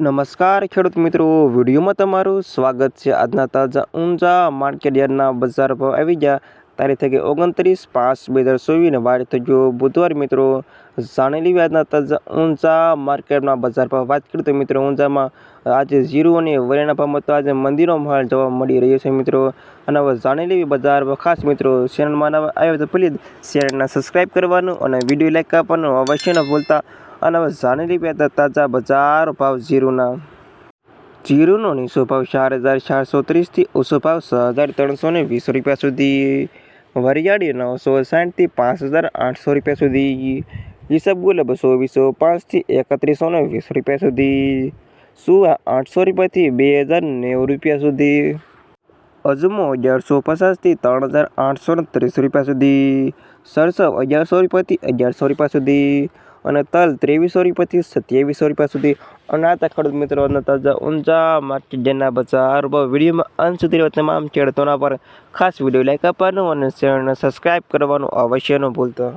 નમસ્કાર ખેડૂત મિત્રો, વિડીયોમાં તમારું સ્વાગત છે. આજના તાજા ઊંઝા માર્કેટ યાર્ડના બજાર ભાવ આવી ગયા. તારીખ થઈ ઓગણત્રીસ પાંચ બે હજાર ચોવીસને વાર થઈ ગયો બુધવાર મિત્રો. જાણી લેવી આજના તાજા ઊંઝા માર્કેટના બજાર ભાવ. વાત કરીએ તો મિત્રો ઊંઝામાં આજે જીરું અને વરિયાના ભાવમાં તો આજે મંદિરનો માહોલ જોવા મળી રહ્યો છે મિત્રો. અને હવે જાણી લેવી બજાર ખાસ મિત્રો, ચેનલમાં આવ્યો તો પ્લીઝ ચેનલને સબસ્ક્રાઈબ કરવાનું અને વીડિયો લાઈક આપવાનું અવશ્ય ન ભૂલતા. અને હવે જાણી લેવી તાજા બજાર ભાવ જીરુના. જીરુનો નીચો ભાવ ચાર હજાર ચારસો ત્રીસથી ઓછો ભાવ છ હજાર ત્રણસો ને વીસ રૂપિયા સુધી. વરિયાળી નવસો સાઠથી પાંચ હજાર આઠસો રૂપિયા સુધી. ઈસબગુલ બસો વીસો પાંચથી એકત્રીસો ને વીસ રૂપિયા સુધી. સુવા આઠસો રૂપિયાથી બે હજાર નેવું રૂપિયા સુધી. અજમો અગિયારસો પચાસથી ત્રણ હજાર આઠસો ને ત્રીસ રૂપિયા સુધી. સરસવ અગિયારસો રૂપિયાથી અગિયારસો રૂપિયા સુધી. અને તલ ત્રેવીસો રૂપિયાથી સત્યાવીસો રૂપિયા સુધી અને આ ખેડૂત મિત્રો તાજા ઊંચા માર્કેટ જેના બજાર વિડીયોમાં અંત સુધી તમામ ખેડૂતોના પર ખાસ વીડિયો લાઈક આપવાનું અને ચેનલને સબસ્ક્રાઈબ કરવાનું અવશ્ય ન ભૂલતા.